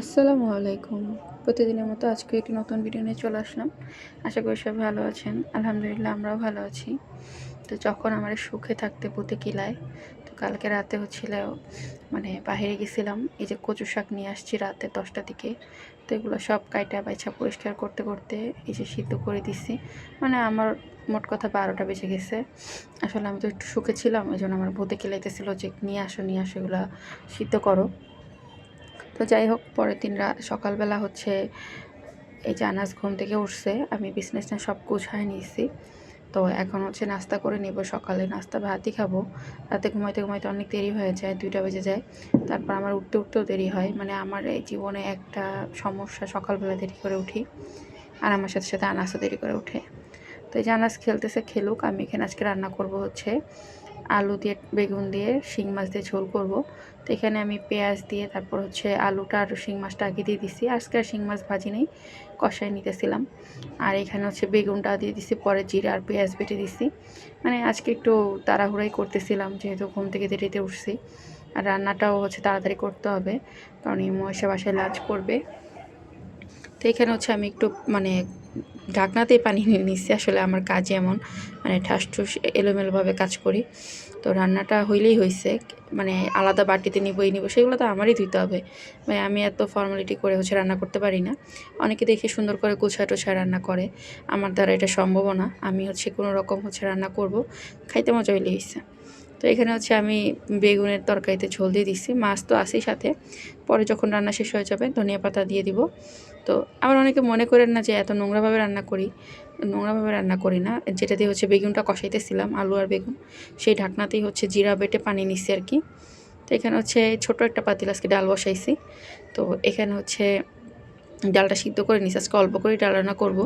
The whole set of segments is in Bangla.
আসসালামু আলাইকুম। প্রতিদিনের মতো আজকে একটি নতুন ভিডিও নিয়ে চলে আসলাম। আশা করি সবাই ভালো আছেন। আলহামদুলিল্লাহ আমরাও ভালো আছি। তো যখন আমার সুখে থাকতে পুঁতে কিলায় তো কালকে রাতে হচ্ছিল মানে বাহিরে গেছিলাম, এই যে কচু শাক নিয়ে আসছি রাতে দশটা দিকে তো এগুলো সব কাইটা বাইছা পরিষ্কার করতে করতে এই যে সিদ্ধ করে দিছি। মানে আমার মোট কথা বারোটা বেজে গেছে। আসলে আমি তো একটু সুখে ছিলাম ওই জন্য আমার ভূতে কিলাইতেছিল যে নিয়ে আসো নিয়ে আসো, এগুলো সিদ্ধ করো। তো যাই হোক, পরের দিন সকালবেলা হচ্ছে এই যে আনাজ ঘুম থেকে উঠছে, আমি বিজনেসটা সব গুছায় নিয়েছি। তো এখন হচ্ছে নাস্তা করে নিব সকালে, নাস্তা ভাতই খাব। রাতে ঘুমাইতে ঘুমাইতে অনেক দেরি হয়ে যায়, দুইটা বেজে যায়। তারপর আমার উঠতে উঠতেও দেরি হয় মানে আমার এই জীবনে একটা সমস্যা সকালবেলা দেরি করে উঠি, আর আমার সাথে সাথে আনাজও দেরি করে উঠে তো এই যে আনাজ খেলতেছে, খেলুক, আমি এখানে আজকে রান্না করব হচ্ছে আলু দিয়ে, বেগুন দিয়ে শিং মাছ দিয়ে ঝোল করব। তো এখানে আমি পেঁয়াজ দিয়ে, তারপর হচ্ছে আলুটা আর শিং মাছটা আগে দিয়ে দিছি। আজকে আর শিং মাছ ভাজি নেই কষাই নিতেছিলাম। আর এখানে হচ্ছে বেগুনটা দিয়ে দিছি, পরে জিরা আর পেঁয়াজ বেটে দিছি। মানে আজকে একটু তাড়াহুড়াই করতেছিলাম, যেহেতু ঘুম থেকে দেরিতে উঠছি। আর রান্নাটাও হচ্ছে তাড়াতাড়ি করতে হবে, কারণ এই মহিষা বাসায় লাঞ্চ করবে। তো এখানে হচ্ছে আমি একটু মানে ঢাকনাতেই পানি নিয়ে নিচ্ছি। আসলে আমার কাজ এমন মানে ঠাস, ঠুস, এলোমেলোভাবে কাজ করি। তো রান্নাটা হইলেই হয়েছে মানে আলাদা বাটিতে নিব, এই নিব, সেগুলো তো আমারই ধুইতে হবে। ভাই, আমি এত ফর্মালিটি করে হচ্ছে রান্না করতে পারি না। অনেকে দেখে সুন্দর করে গুছায় টোছায় রান্না করে। আমার দ্বারা এটা সম্ভব না। আমি হচ্ছে কোনো রকম হচ্ছে রান্না করব, খাইতে মজা হইলে হয়েছে তো এখানে হচ্ছে আমি বেগুনের তরকারিতে ঝোল দিয়ে দিচ্ছি মাছ তো আসেই সাথে। পরে যখন রান্না শেষ হয়ে যাবে ধনিয়া পাতা দিয়ে দিব। তো আবার অনেকে মনে করেন না যে এত নোংরাভাবে রান্না করি, নোংরাভাবে রান্না করি না। যেটা দিয়ে হচ্ছে বেগুনটা কষাইতেছিলাম, আলু আর বেগুন। সেই ঢাকনাতেই হচ্ছে জিরা বেটে পানি নিচ্ছি আর কি। তো এখানে হচ্ছে ছোট একটা পাতিল আজকে ডাল বসাইছি। তো এখানে হচ্ছে ডালটা সিদ্ধ করে নিস, আজকে অল্প করে ডাল রান্না করব।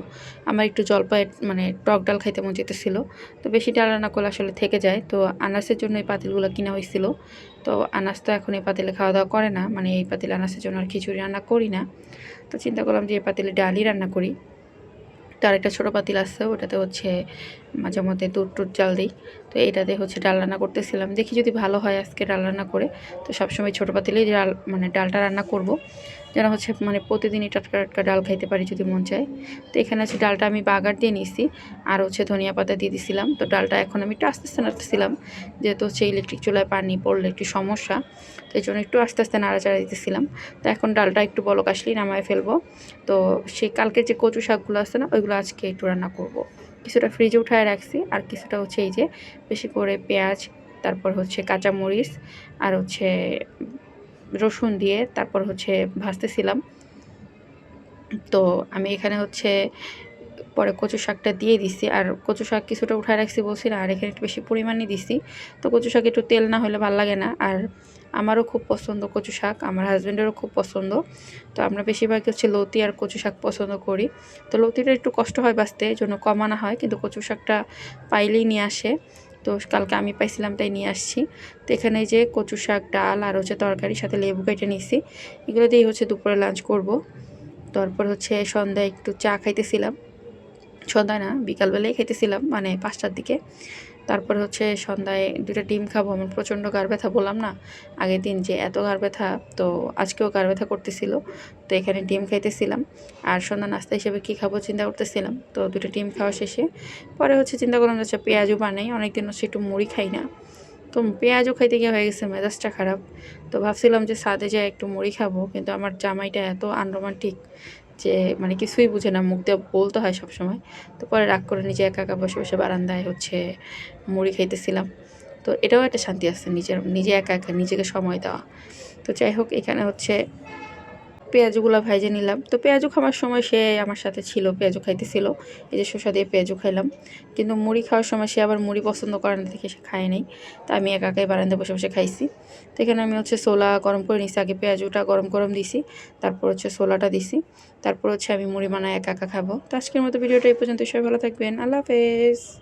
আমার একটু জলপাই মানে টক ডাল খাইতে মন যেতেছিল তো বেশি ডাল রান্না করলে আসলে থেকে যায়। তো আনাসের জন্য এই পাতিলগুলো কিনা হয়েছিল তো আনাস তো এখন এই পাতিলে খাওয়া দাওয়া করে না। মানে এই পাতিলে আনাসের জন্য আর খিচুড়ি রান্না করি না। তো চিন্তা করলাম যে এই পাতিলে ডালই রান্না করি। তার একটা ছোটো পাতিল আসছে ওটাতে হচ্ছে মাঝে মধ্যে দুধ টুট জাল দিই। তো এইটাতে হচ্ছে ডাল রান্না করতেছিলাম। দেখি যদি ভালো হয় আজকে ডাল রান্না করে। তো সবসময় ছোটো পাতিলেই ডাল মানে ডালটা রান্না করব। যেন হচ্ছে মানে প্রতিদিনই টাটকা টাটকা ডাল খাইতে পারি যদি মন চায়। তো এখানে হচ্ছে ডালটা আমি বাগার দিয়ে নিয়েছি আর হচ্ছে ধনিয়া পাতা দিয়ে দিছিলাম। তো ডালটা এখন আমি একটু আস্তে আস্তে নাড়তেছিলাম। যেহেতু হচ্ছে ইলেকট্রিক চুলায় পানি পড়লে একটু সমস্যা, তো এই জন্য একটু আস্তে আস্তে নাড়াচাড়া দিতেছিলাম। তো এখন ডালটা একটু বলক আসলেই নামায় ফেলব। তো সেই কালকে যে কচু শাকগুলো আছে না, ওইগুলো আজকে একটু রান্না করব। কিছুটা ফ্রিজে উঠায় রাখছি, আর কিছুটা হচ্ছে এই যে বেশি করে পেঁয়াজ, তারপর হচ্ছে কাঁচামরিচ, আর হচ্ছে রসুন দিয়ে তারপর হচ্ছে ভাজতেছিলাম তো আমি এখানে হচ্ছে পরে কচু শাকটা দিয়ে দিছি। আর কচু শাক কিছুটা উঠায় রাখছি বলছি, না, আর এখানে একটু বেশি পরিমাণে দিছি। তো কচু শাক একটু তেল না হলে ভালো লাগে না। আর আমারও খুব পছন্দ কচু শাক, আমার হাজব্যান্ডেরও খুব পছন্দ। তো আমরা বেশিরভাগ হচ্ছে লতি আর কচু শাক পছন্দ করি। তো লতিটা একটু কষ্ট হয় বাঁচতে জন্য কমানো হয়, কিন্তু কচু শাকটা পাইলেই নিয়ে আসে। তো কালকে আমি পাইছিলাম, তাই নিয়ে আসছি। তো এখানে যে কচু শাক, ডাল আর হচ্ছে তরকারির সাথে লেবু কেটে নিয়েছি এগুলো দিয়েই হচ্ছে দুপুরে লাঞ্চ করব। তারপর হচ্ছে সন্ধ্যায় একটু চা খাইতেছিলাম। সন্ধ্যায় না, বিকালবেলায় খেতেছিলাম মানে পাঁচটার দিকে। তারপর হচ্ছে সন্ধ্যায় দুটা ডিম খাব, আমার প্রচণ্ড গার ব্যথা বললাম না। আগের দিন যে এত গার ব্যথা, তো আজকেও গার ব্যথা করতেছিল, তো এখানে ডিম খাইতেছিলাম। আর সন্ধ্যা নাস্তা হিসেবে কী খাব চিন্তা করতেছিলাম, তো দুটো ডিম খাওয়া শেষে। পরে হচ্ছে চিন্তা করলাম যে আচ্ছা পেঁয়াজও বানাই, অনেকদিন হচ্ছে একটু মুড়ি খাই না। তো পেঁয়াজও খাইতে গিয়ে হয়ে গেছে, মেজাজটা খারাপ। তো ভাবছিলাম যে সাদে যায় একটু মুড়ি খাব, কিন্তু আমার জামাইটা এত আনরোমান্টিক যে মানে কিছুই বুঝে না, মুখ দিয়ে বলতে হয় সবসময়। তো পরে রাগ করে নিজে একা একা বসে বসে বারান্দায় হচ্ছে মুড়ি খাইতেছিলাম। তো এটাও একটা শান্তি আছে নিজের, নিজে একা একা, নিজেকে সময় দেওয়া। তো যাই হোক, এখানে হচ্ছে পেঁয়াজগুলো ভাইজে নিলাম। তো পেঁয়াজু খাওয়ার সময় সে আমার সাথে ছিল পেঁয়াজু খাইতেছিল। এই যে শসা দিয়ে পেঁয়াজু খাইলাম। কিন্তু মুড়ি খাওয়ার সময় সে আবার মুড়ি পছন্দ করে না দেখে সে খায় নেই। তা আমি একা একাই বারান্দে বসে বসে খাইছি। তো এখানে আমি হচ্ছে সোলা গরম করে নিছি। আগে পেঁয়াজুটা গরম গরম দিছি, তারপর হচ্ছে সোলাটা দিছি। তারপর হচ্ছে আমি মুড়ি বানায় একা একা খাব। তো আজকের মতো ভিডিওটা এই পর্যন্ত সবাই ভালো থাকবেন। আল্লাহ হাফেজ।